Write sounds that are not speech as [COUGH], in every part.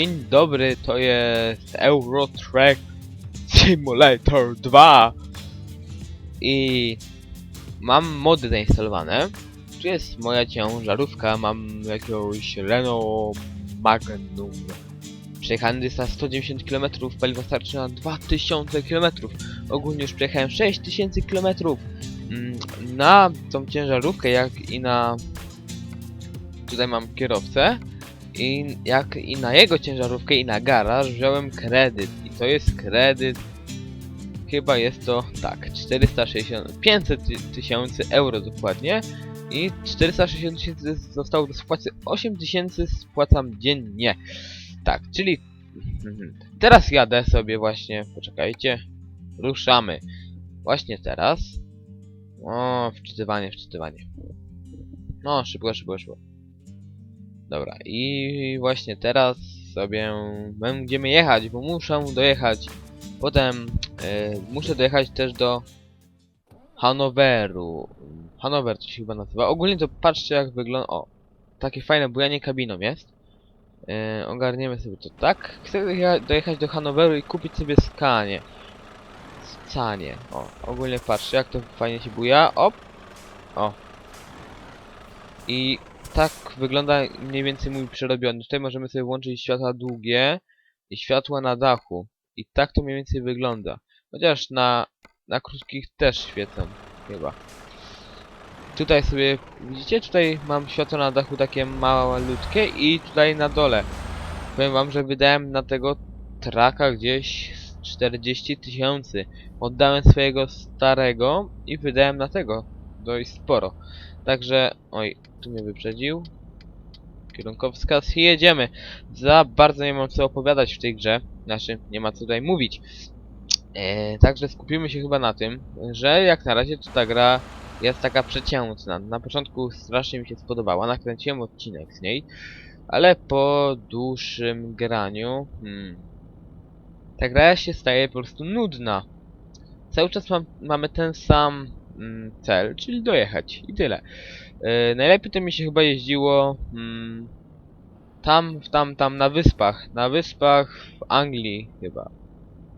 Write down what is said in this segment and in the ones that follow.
dzień dobry, to jest Euro Track Simulator 2 i mam mody zainstalowane. Tu jest moja ciężarówka, mam jakiegoś Renault Magnum. Przejechany na 190 km, paliwo starczy na 2000 km. Ogólnie już przejechałem 6000 km. Mm, Na tą ciężarówkę, jak i na... Tutaj mam kierowcę. I jak i na jego ciężarówkę i na garaż wziąłem kredyt. I to jest kredyt. Chyba jest to tak, 460, 500 ty- tysięcy euro dokładnie. I 460 tysięcy zostało do spłaty, 8 tysięcy spłacam dziennie. Tak, czyli mhm. teraz jadę sobie właśnie, poczekajcie, ruszamy. Właśnie teraz. O, wczytywanie, wczytywanie. No, szybko, szybko, szybko. Dobra, i właśnie teraz sobie będziemy jechać, bo muszę dojechać. Potem e, muszę dojechać też do Hanoweru. Hanower to się chyba nazywa. Ogólnie to patrzcie jak wygląda. O, takie fajne bujanie kabiną jest. E, ogarniemy sobie to tak. Chcę dojecha- dojechać do Hanoweru i kupić sobie skanie. Scanie. O, ogólnie patrzcie jak to fajnie się buja. Op. O. I tak wygląda mniej więcej mój przerobiony. Tutaj możemy sobie włączyć światła długie i światła na dachu. I tak to mniej więcej wygląda. Chociaż na, na krótkich też świecą, chyba. Tutaj sobie, widzicie? Tutaj mam światło na dachu takie malutkie i tutaj na dole. Powiem wam, że wydałem na tego traka gdzieś z 40 tysięcy. Oddałem swojego starego i wydałem na tego dość sporo. Także, oj, tu mnie wyprzedził. Kierunkowskaz i jedziemy. Za bardzo nie mam co opowiadać w tej grze. Znaczy, nie ma co tutaj mówić. E, także skupimy się chyba na tym, że jak na razie to ta gra jest taka przeciętna. Na początku strasznie mi się spodobała, nakręciłem odcinek z niej, ale po dłuższym graniu hmm, ta gra się staje po prostu nudna. Cały czas mam, mamy ten sam mm, cel, czyli dojechać i tyle. E, najlepiej to mi się chyba jeździło mm, tam, tam, tam na wyspach. Na wyspach w Anglii chyba.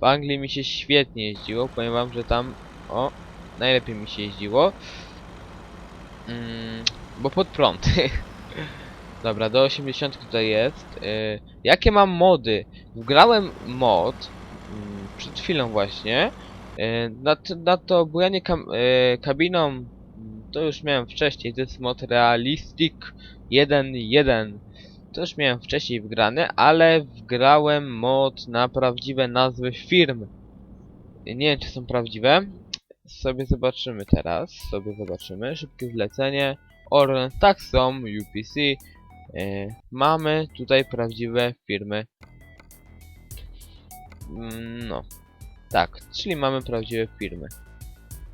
W Anglii mi się świetnie jeździło. Powiem wam, że tam o, najlepiej mi się jeździło. Mm, bo pod prąd. [LAUGHS] Dobra, do 80 tutaj jest. Y, jakie mam mody? Wgrałem mod mm, przed chwilą właśnie. Y, na, t- na to bujanie kam y, kabiną to już miałem wcześniej. To jest mod Realistic 1.1. To już miałem wcześniej wgrany, ale wgrałem mod na prawdziwe nazwy firm. Nie wiem, czy są prawdziwe. Sobie zobaczymy teraz. Sobie zobaczymy. Szybkie zlecenie. Orlen, tak są. UPC. E, mamy tutaj prawdziwe firmy. Mm, No. Tak, czyli mamy prawdziwe firmy.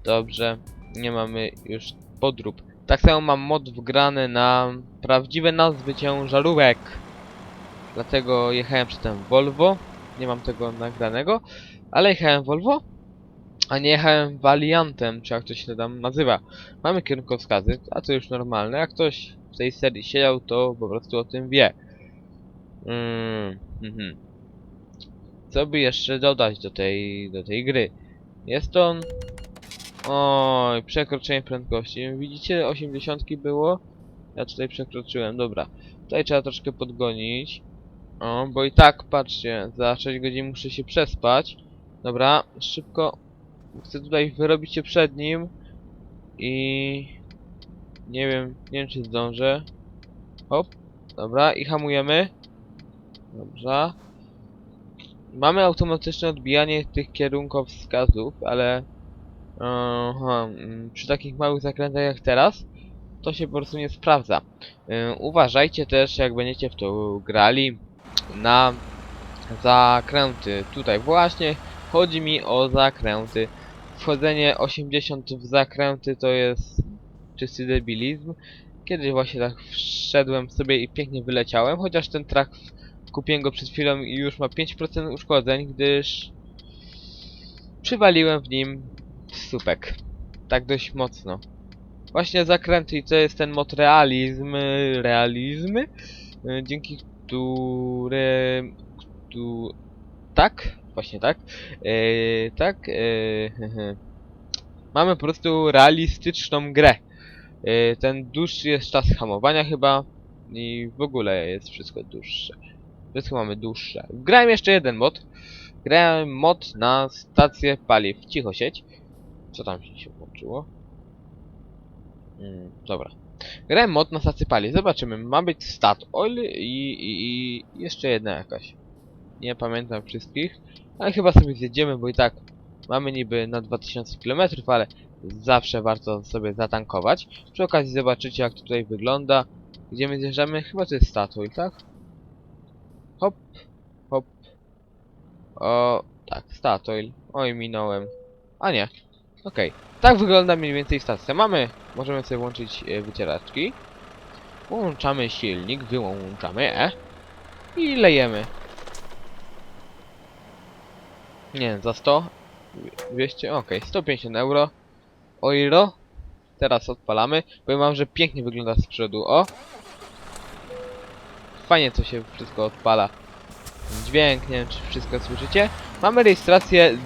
Dobrze. Nie mamy już podrób. Tak samo mam mod wgrany na prawdziwe nazwy ciężarówek. Dlatego jechałem przy tym Volvo. Nie mam tego nagranego. Ale jechałem Volvo. A nie jechałem Valiantem, czy jak to się tam nazywa. Mamy kierunkowskazy, a to już normalne. Jak ktoś w tej serii siedział, to po prostu o tym wie. Mm, mhm. Co by jeszcze dodać do tej, do tej gry? Jest on... Oj, przekroczenie prędkości. Widzicie, 80 było? Ja tutaj przekroczyłem, dobra. Tutaj trzeba troszkę podgonić. O, bo i tak, patrzcie, za 6 godzin muszę się przespać. Dobra, szybko. Chcę tutaj wyrobić się przed nim. I... Nie wiem, nie wiem czy zdążę. Hop, dobra, i hamujemy. Dobrze. Mamy automatyczne odbijanie tych kierunkowskazów, ale... Aha, mm, przy takich małych zakrętach jak teraz, to się po prostu nie sprawdza. Uważajcie też, jak będziecie w to grali, na zakręty. Tutaj właśnie chodzi mi o zakręty. Wchodzenie 80 w zakręty to jest czysty debilizm. Kiedyś właśnie tak wszedłem sobie i pięknie wyleciałem, chociaż ten trak kupiłem go przed chwilą i już ma 5% uszkodzeń, gdyż przywaliłem w nim słupek. Tak dość mocno. Właśnie zakręty i to jest ten mod realizm, realizm, y, dzięki którym... Któ... Tak? Właśnie tak. Yy, tak. Yy, mamy po prostu realistyczną grę. Ten dłuższy jest czas hamowania chyba i w ogóle jest wszystko dłuższe. Wszystko mamy dłuższe. Grałem jeszcze jeden mod. Grałem mod na stację paliw. Cicho sieć. Co tam się włączyło? Mm, dobra. Grałem mod na stację paliw. Zobaczymy. Ma być stat oil i, i, i jeszcze jedna jakaś. Nie pamiętam wszystkich. Ale chyba sobie zjedziemy, bo i tak mamy niby na 2000 km, ale zawsze warto sobie zatankować. Przy okazji zobaczycie jak tutaj wygląda. Gdzie my zjeżdżamy? Chyba to jest Statoil, tak? Hop, hop. O, tak, Statoil. Oj, minąłem. A nie. Okej. Tak wygląda mniej więcej stacja. Mamy, możemy sobie włączyć e, wycieraczki. Włączamy silnik, wyłączamy E. I lejemy. Nie, za 100. 200, okej, 150 euro. Euro. Teraz odpalamy. Powiem wam, że pięknie wygląda z przodu. O! Fajnie to się wszystko odpala. Dźwięk, nie wiem czy wszystko słyszycie. Mamy rejestrację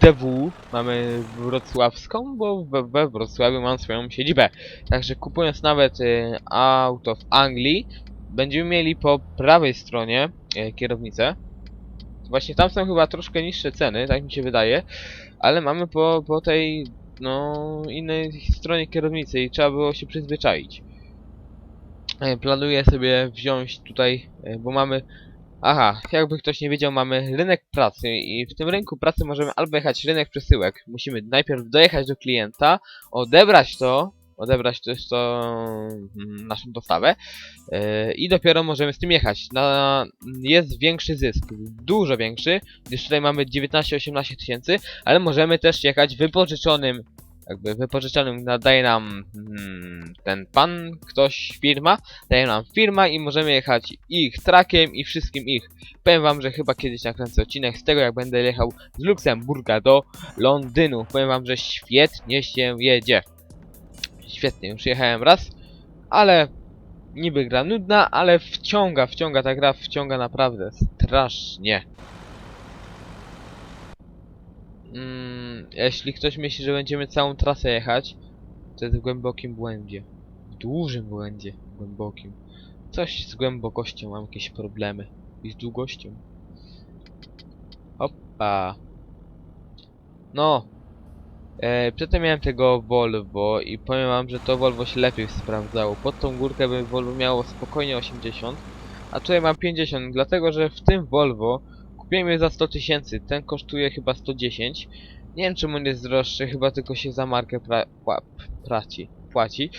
DW, mamy wrocławską, bo we, we Wrocławiu mam swoją siedzibę. Także kupując nawet y, auto w Anglii, będziemy mieli po prawej stronie y, kierownicę. Właśnie tam są chyba troszkę niższe ceny, tak mi się wydaje, ale mamy po, po tej no innej stronie kierownicy i trzeba było się przyzwyczaić. E, Planuję sobie wziąć tutaj, e, bo mamy Aha, jakby ktoś nie wiedział, mamy rynek pracy i w tym rynku pracy możemy albo jechać rynek przesyłek. Musimy najpierw dojechać do klienta, odebrać to, odebrać też to mm, naszą dostawę yy, i dopiero możemy z tym jechać. Na, jest większy zysk, dużo większy, gdyż tutaj mamy 19-18 tysięcy, ale możemy też jechać wypożyczonym jakby wypożyczonym daje nam mm, ten pan, ktoś, firma, daje nam firma i możemy jechać ich trakiem i wszystkim ich. Powiem wam, że chyba kiedyś nakręcę odcinek z tego, jak będę jechał z Luksemburga do Londynu. Powiem wam, że świetnie się jedzie. Świetnie, już jechałem raz, ale niby gra nudna, ale wciąga, wciąga, ta gra wciąga naprawdę strasznie. Mm, jeśli ktoś myśli, że będziemy całą trasę jechać, to jest w głębokim błędzie. W dużym błędzie. Głębokim. Coś z głębokością, mam jakieś problemy. I z długością. Hoppa. No. E, przedtem miałem tego Volvo i powiem wam, że to Volvo się lepiej sprawdzało. Pod tą górkę by Volvo miało spokojnie 80, a tutaj mam 50, dlatego że w tym Volvo kupiłem je za 100 tysięcy, ten kosztuje chyba 110. Nie wiem czemu on jest droższy, chyba tylko się za markę pra praci, płaci.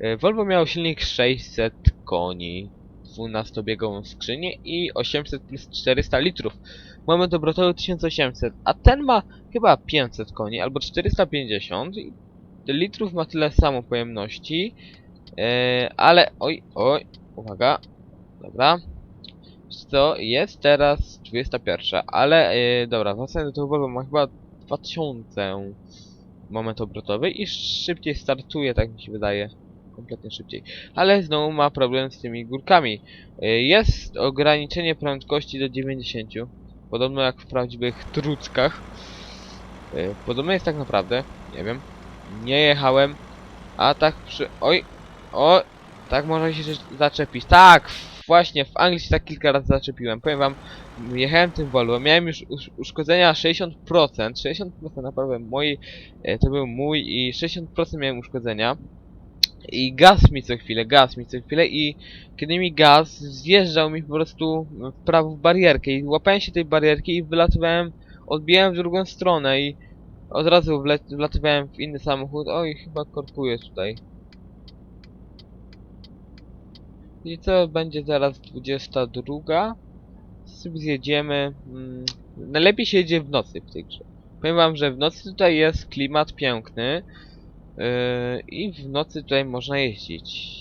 E, Volvo miał silnik 600 koni, 12-biegową skrzynię i 800 plus 400 litrów. Moment obrotowy 1800, a ten ma chyba 500 koni albo 450 i litrów ma tyle samo pojemności. E, ale oj, oj, uwaga. Dobra. Co jest teraz 21, ale yy, dobra, wracając do tego ma chyba 2000 moment obrotowy i szybciej startuje, tak mi się wydaje. Kompletnie szybciej. Ale znowu ma problem z tymi górkami. Yy, jest ograniczenie prędkości do 90. Podobno jak w prawdziwych truckach. Yy, podobno jest tak naprawdę. Nie wiem. Nie jechałem. A tak przy... Oj! O! Tak można się zaczepić. Tak! Właśnie, w Anglii się tak kilka razy zaczepiłem. Powiem wam, jechałem tym Volvo, miałem już usz uszkodzenia 60%, 60% naprawdę mój, e, to był mój i 60% miałem uszkodzenia. I gaz mi co chwilę, gaz mi co chwilę i kiedy mi gaz zjeżdżał mi po prostu w prawo w barierkę i łapałem się tej barierki i wylatywałem, odbijałem w drugą stronę i od razu wlatywałem w inny samochód. Oj, chyba korkuję tutaj. I co będzie zaraz 22? Sobie zjedziemy. Mm, najlepiej się jedzie w nocy w tej grze. Powiem wam, że w nocy tutaj jest klimat piękny. Yy, I w nocy tutaj można jeździć.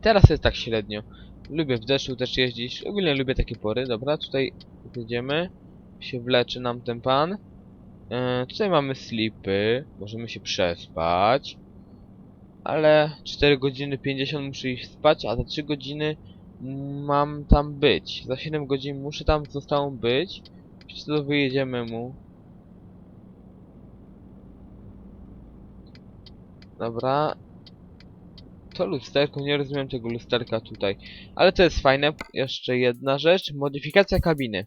Teraz jest tak średnio. Lubię w deszczu też jeździć. Ogólnie lubię takie pory. Dobra, tutaj jedziemy. Się wleczy nam ten pan. Yy, tutaj mamy slipy. Możemy się przespać ale 4 godziny 50 muszę iść spać, a za 3 godziny mam tam być. Za 7 godzin muszę tam z stałą być. To wyjedziemy mu? Dobra. To lusterko, nie rozumiem tego lusterka tutaj. Ale to jest fajne. Jeszcze jedna rzecz. Modyfikacja kabiny.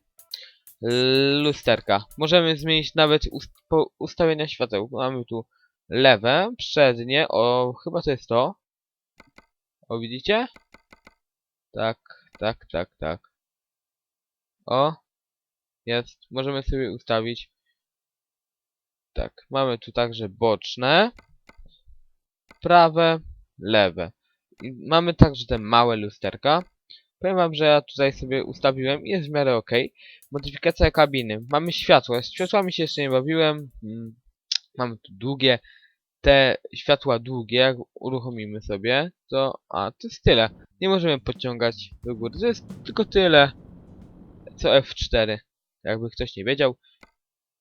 Lusterka. Możemy zmienić nawet ust ustawienia świateł. Mamy tu lewe, przednie. O, chyba to jest to. O, widzicie? Tak, tak, tak, tak. O. Jest. Możemy sobie ustawić. Tak, mamy tu także boczne. Prawe, lewe. I mamy także te małe lusterka. Powiem wam, że ja tutaj sobie ustawiłem i jest w miarę ok. Modyfikacja kabiny. Mamy światła. Z światłami się jeszcze nie bawiłem. Mm, Mamy tu długie. Te światła długie, jak uruchomimy sobie, to... A, to jest tyle. Nie możemy podciągać do góry. To jest tylko tyle. Co F4. Jakby ktoś nie wiedział.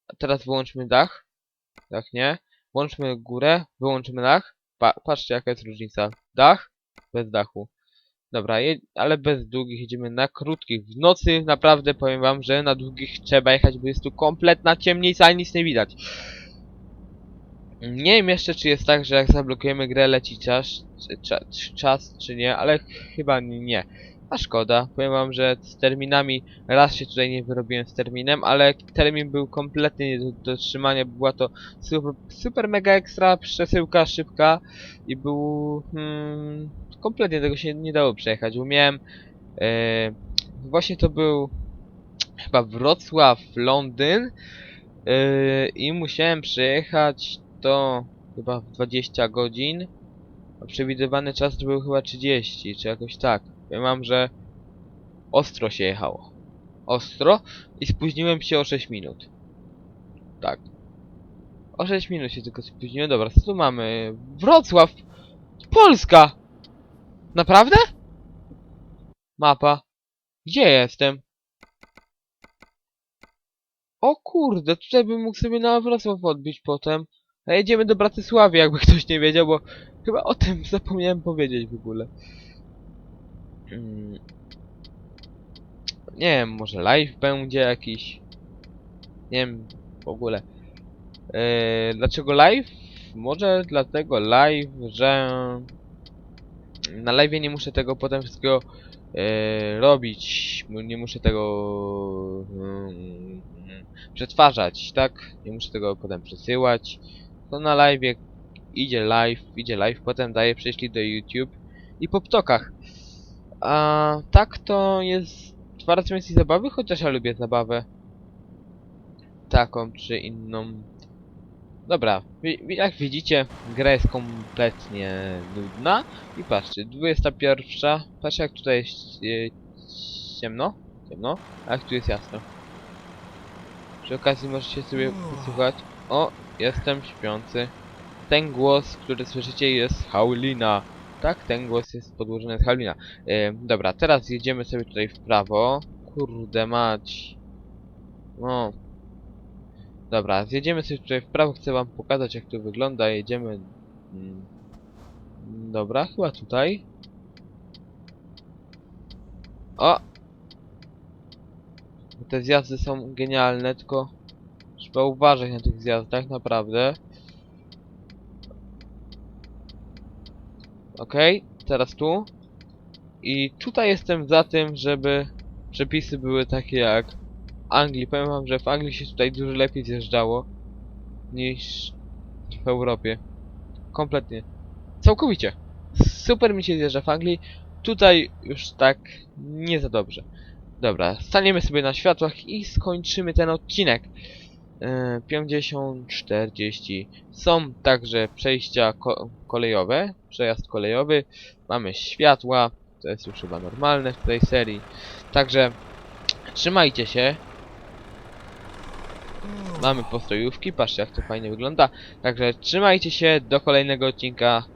A teraz wyłączmy dach. Dach nie. Włączmy górę. Wyłączymy dach. Pa patrzcie jaka jest różnica. Dach. Bez dachu. Dobra, ale bez długich jedziemy na krótkich. W nocy naprawdę powiem wam, że na długich trzeba jechać, bo jest tu kompletna ciemnica nic nie widać. Nie wiem jeszcze, czy jest tak, że jak zablokujemy grę, leci czas, czy, cza- czy, czas, czy nie, ale ch- chyba nie. A szkoda, powiem wam, że z terminami, raz się tutaj nie wyrobiłem z terminem, ale termin był kompletnie nie do dotrzymania, była to super, super mega ekstra przesyłka szybka i był, hmm, kompletnie tego się nie dało przejechać, bo miałem, e, właśnie to był chyba Wrocław, Londyn e, i musiałem przejechać to chyba w 20 godzin, a przewidywany czas był chyba 30, czy jakoś tak. Ja mam, że ostro się jechało. Ostro i spóźniłem się o 6 minut. Tak. O 6 minut się tylko spóźniłem. Dobra, co tu mamy? Wrocław! Polska! Naprawdę? Mapa. Gdzie jestem? O kurde, tutaj bym mógł sobie na Wrocław odbić potem. A jedziemy do Bratysławy, jakby ktoś nie wiedział, bo chyba o tym [LAUGHS] zapomniałem powiedzieć w ogóle. Mm. Nie wiem, może live będzie jakiś. Nie wiem, w ogóle. Eee, dlaczego live? Może dlatego live, że na live nie muszę tego potem wszystkiego e, robić. Nie muszę tego mm, przetwarzać, tak? Nie muszę tego potem przesyłać. To na live idzie live, idzie live, potem daje prześlij do YouTube i po ptokach. A tak to jest razy więcej zabawy, chociaż ja lubię zabawę. Taką czy inną. Dobra, jak widzicie, gra jest kompletnie nudna. I patrzcie, 21. Patrzcie jak tutaj jest e, ciemno. Ciemno, a jak tu jest jasno. Przy okazji możecie sobie posłuchać. O, jestem śpiący. Ten głos, który słyszycie jest Haulina. Tak, ten głos jest podłożony z Haulina. Dobra, teraz jedziemy sobie tutaj w prawo. Kurde mać. No. Dobra, zjedziemy sobie tutaj w prawo. Chcę wam pokazać jak to wygląda. Jedziemy... Mm. Dobra, chyba tutaj. O! Te zjazdy są genialne, tylko trzeba uważać na tych zjazdach, naprawdę. Okej, teraz tu. I tutaj jestem za tym, żeby przepisy były takie jak w Anglii. Powiem wam, że w Anglii się tutaj dużo lepiej zjeżdżało niż w Europie. Kompletnie. Całkowicie. Super mi się zjeżdża w Anglii. Tutaj już tak nie za dobrze. Dobra, staniemy sobie na światłach i skończymy ten odcinek. E, 50, 40. Są także przejścia ko kolejowe, przejazd kolejowy. Mamy światła, to jest już chyba normalne w tej serii. Także trzymajcie się. Mamy postojówki, patrzcie jak to fajnie wygląda. Także trzymajcie się, do kolejnego odcinka.